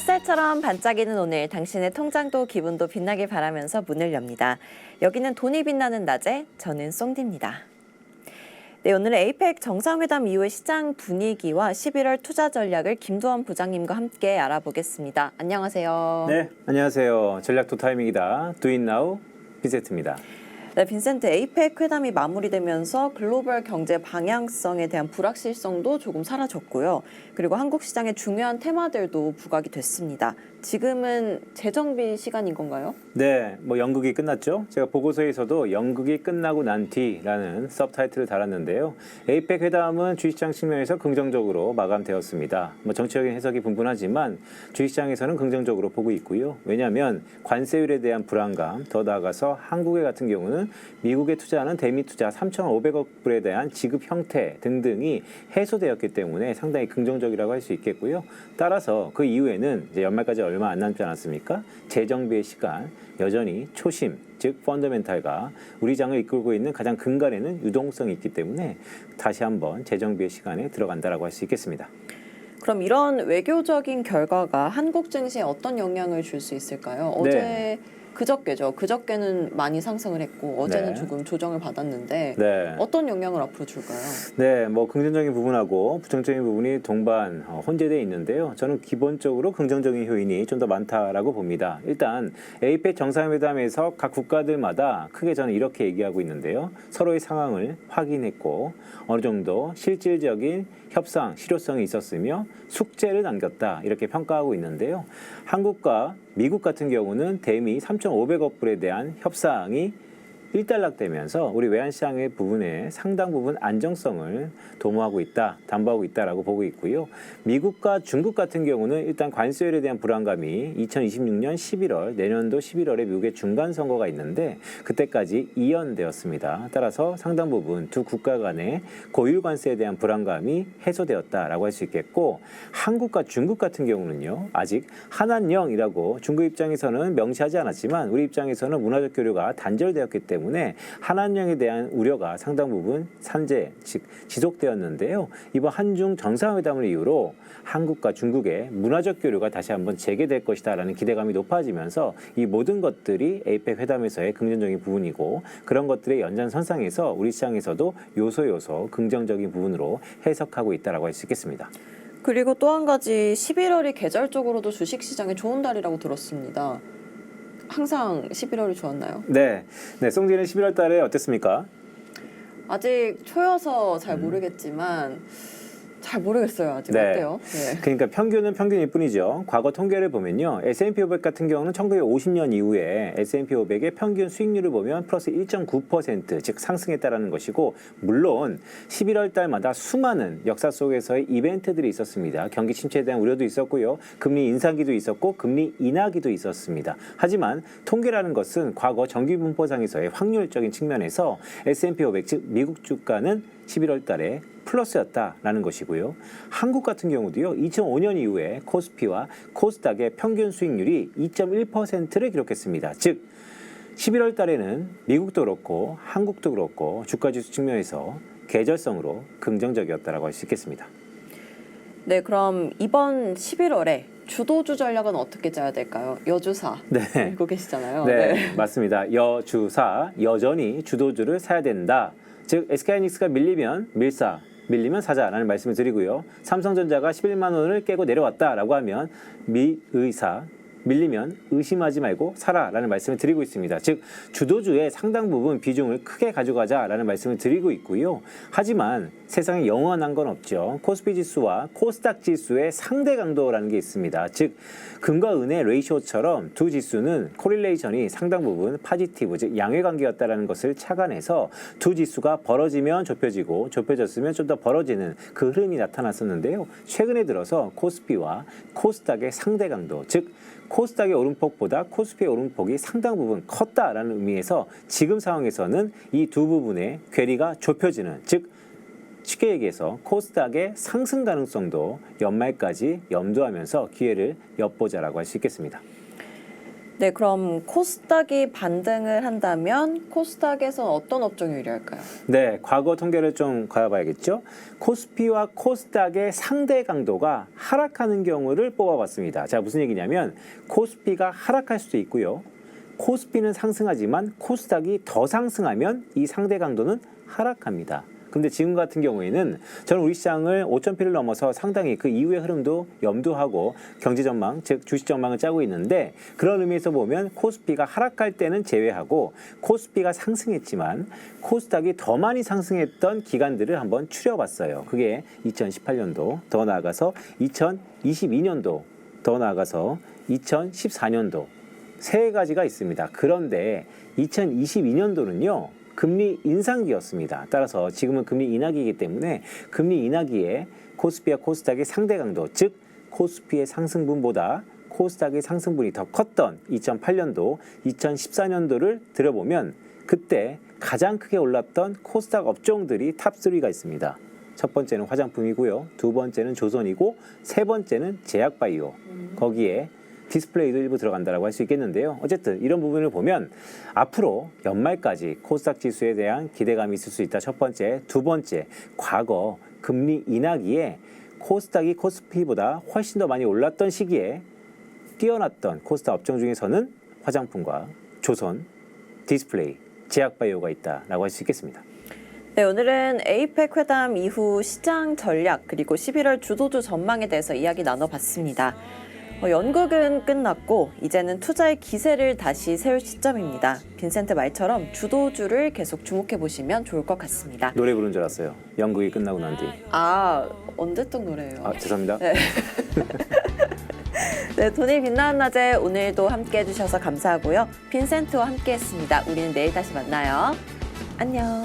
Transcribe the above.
햇살처럼 반짝이는 오늘 당신의 통장도 기분도 빛나길 바라면서 문을 엽니다. 여기는 돈이 빛나는 낮에 저는 송디입니다. 네, 오늘은 에이펙 정상회담 이후의 시장 분위기와 11월 투자 전략을 김도원 부장님과 함께 알아보겠습니다. 안녕하세요. 네, 안녕하세요. 전략도 타임이다. 두인 나우 빈세트입니다. 네, 빈센트 에이펙 회담이 마무리되면서 글로벌 경제 방향성에 대한 불확실성도 조금 사라졌고요. 그리고 한국 시장의 중요한 테마들도 부각이 됐습니다. 지금은 재정비 시간인 건가요? 네, 뭐 연극이 끝났죠. 제가 보고서에서도 연극이 끝나고 난 뒤라는 서브타이틀을 달았는데요. 에이펙 회담은 주식시장 측면에서 긍정적으로 마감되었습니다. 뭐 정치적인 해석이 분분하지만 주식시장에서는 긍정적으로 보고 있고요. 왜냐하면 관세율에 대한 불안감, 더 나아가서 한국의 같은 경우는 미국에 투자하는 대미 투자 3,500억 불에 대한 지급 형태 등등이 해소되었기 때문에 상당히 긍정적이라고 할 수 있겠고요. 따라서 그 이후에는 이제 연말까지 얼마 안 남지 않았습니까? 재정비의 시간 여전히 초심 즉 펀더멘탈과 우리 장을 이끌고 있는 가장 근간에는 유동성이 있기 때문에 다시 한번 재정비의 시간에 들어간다라고 할 수 있겠습니다. 그럼 이런 외교적인 결과가 한국 증시에 어떤 영향을 줄 수 있을까요? 어제 네. 그저께죠. 그저께는 많이 상승을 했고 어제는 네. 조금 조정을 받았는데 네. 어떤 영향을 앞으로 줄까요? 네, 뭐 긍정적인 부분하고 부정적인 부분이 동반 어, 혼재되어 있는데요. 저는 기본적으로 긍정적인 요인이 좀 더 많다라고 봅니다. 일단 에이펙 정상회담에서 각 국가들마다 크게 저는 이렇게 얘기하고 있는데요. 서로의 상황을 확인했고 어느 정도 실질적인 협상 실효성이 있었으며 숙제를 남겼다 이렇게 평가하고 있는데요. 한국과 미국 같은 경우는 대미 3,500억 불에 대한 협상이 일단락되면서 우리 외환시장의 부분에 상당 부분 안정성을 도모하고 있다, 담보하고 있다라고 보고 있고요. 미국과 중국 같은 경우는 일단 관세율에 대한 불안감이 2026년 11월 내년도 11월에 미국의 중간 선거가 있는데 그때까지 이연되었습니다. 따라서 상당 부분 두 국가 간의 고율 관세에 대한 불안감이 해소되었다라고 할 수 있겠고 한국과 중국 같은 경우는요 아직 한한령이라고 중국 입장에서는 명시하지 않았지만 우리 입장에서는 문화적 교류가 단절되었기 때문에 한한령에 대한 우려가 상당 부분 산재 즉 지속되었는데요 이번 한중 정상회담을 이유로 한국과 중국의 문화적 교류가 다시 한번 재개될 것이다라는 기대감이 높아지면서 이 모든 것들이 에이펙 회담에서의 긍정적인 부분이고 그런 것들의 연장선상에서 우리 시장에서도 요소 요소 긍정적인 부분으로 해석하고 있다라고 할 수 있겠습니다. 그리고 또 한 가지 11월이 계절적으로도 주식 시장에 좋은 달이라고 들었습니다. 항상 11월이 좋았나요? 네, 네, 송디는 11월 달에 어땠습니까? 아직 초여서 잘 음. 모르겠지만 잘 모르겠어요. 아직 네. 어때요? 네. 그러니까 평균은 평균일 뿐이죠. 과거 통계를 보면요. S&P 500 같은 경우는 1950년 이후에 S&P 500의 평균 수익률을 보면 플러스 1.9%, 즉 상승했다라는 것이고 물론 11월 달마다 수많은 역사 속에서의 이벤트들이 있었습니다. 경기 침체에 대한 우려도 있었고요. 금리 인상기도 있었고 금리 인하기도 있었습니다. 하지만 통계라는 것은 과거 정기 분포상에서의 확률적인 측면에서 S&P 500, 즉 미국 주가는 11월 달에 플러스였다라는 것이고요. 한국 같은 경우도요. 2005년 이후에 코스피와 코스닥의 평균 수익률이 2.1%를 기록했습니다. 즉 11월 달에는 미국도 그렇고 한국도 그렇고 주가 지수 측면에서 계절성으로 긍정적이었다라고 할 수 있겠습니다. 네, 그럼 이번 11월에 주도주 전략은 어떻게 짜야 될까요? 여주사 네. 알고 계시잖아요. 네, 맞습니다. 여주사 여전히 주도주를 사야 된다. 즉 SK하이닉스가 밀리면 밀사, 밀리면 사자라는 말씀을 드리고요. 삼성전자가 11만 원을 깨고 내려왔다라고 하면 미의사 밀리면 의심하지 말고 사라라는 말씀을 드리고 있습니다. 즉 주도주의 상당 부분 비중을 크게 가져가자라는 말씀을 드리고 있고요. 하지만 세상에 영원한 건 없죠. 코스피 지수와 코스닥 지수의 상대 강도라는 게 있습니다. 즉 금과 은의 레이쇼처럼 두 지수는 코릴레이션이 상당 부분 파지티브 즉 양회 관계였다라는 것을 착안해서 두 지수가 벌어지면 좁혀지고 좁혀졌으면 좀 더 벌어지는 그 흐름이 나타났었는데요. 최근에 들어서 코스피와 코스닥의 상대 강도 즉 코스닥의 오름폭보다 코스피의 오름폭이 상당 부분 컸다라는 의미에서 지금 상황에서는 이 두 부분의 괴리가 좁혀지는 즉 쉽게 얘기해서 코스닥의 상승 가능성도 연말까지 염두하면서 기회를 엿보자라고 할 수 있겠습니다. 네, 그럼 코스닥이 반등을 한다면 코스닥에선 어떤 업종이 유리할까요? 네, 과거 통계를 좀 가봐야겠죠. 코스피와 코스닥의 상대 강도가 하락하는 경우를 뽑아봤습니다. 자, 무슨 얘기냐면 코스피가 하락할 수도 있고요. 코스피는 상승하지만 코스닥이 더 상승하면 이 상대 강도는 하락합니다. 근데 지금 같은 경우에는 저는 우리 시장을 5,000피를 넘어서 상당히 그 이후의 흐름도 염두하고 경제 전망, 즉 주식 전망을 짜고 있는데 그런 의미에서 보면 코스피가 하락할 때는 제외하고 코스피가 상승했지만 코스닥이 더 많이 상승했던 기간들을 한번 추려봤어요. 그게 2018년도, 더 나아가서 2022년도, 더 나아가서 2014년도 세 가지가 있습니다. 그런데 2022년도는요. 금리 인상기였습니다. 따라서 지금은 금리 인하기이기 때문에 금리 인하기에 코스피와 코스닥의 상대 강도, 즉 코스피의 상승분보다 코스닥의 상승분이 더 컸던 2008년도, 2014년도를 들어보면 그때 가장 크게 올랐던 코스닥 업종들이 탑3가 있습니다. 첫 번째는 화장품이고요. 두 번째는 조선이고 세 번째는 제약바이오. 거기에 디스플레이도 일부 들어간다라고 할 수 있겠는데요. 어쨌든 이런 부분을 보면 앞으로 연말까지 코스닥 지수에 대한 기대감이 있을 수 있다. 첫 번째, 두 번째, 과거 금리 인하기에 코스닥이 코스피보다 훨씬 더 많이 올랐던 시기에 뛰어났던 코스닥 업종 중에서는 화장품과 조선, 디스플레이, 제약바이오가 있다라고 할 수 있겠습니다. 네, 오늘은 에이펙 회담 이후 시장 전략 그리고 11월 주도주 전망에 대해서 이야기 나눠봤습니다. 어, 연극은 끝났고 이제는 투자의 기세를 다시 세울 시점입니다. 빈센트 말처럼 주도주를 계속 주목해 보시면 좋을 것 같습니다. 노래 부른 줄 알았어요. 연극이 끝나고 난 뒤. 아 언제 뜬 노래예요? 아, 죄송합니다. 네, 돈이 빛나는 낮에 오늘도 함께 해주셔서 감사하고요. 빈센트와 함께 했습니다. 우리는 내일 다시 만나요. 안녕.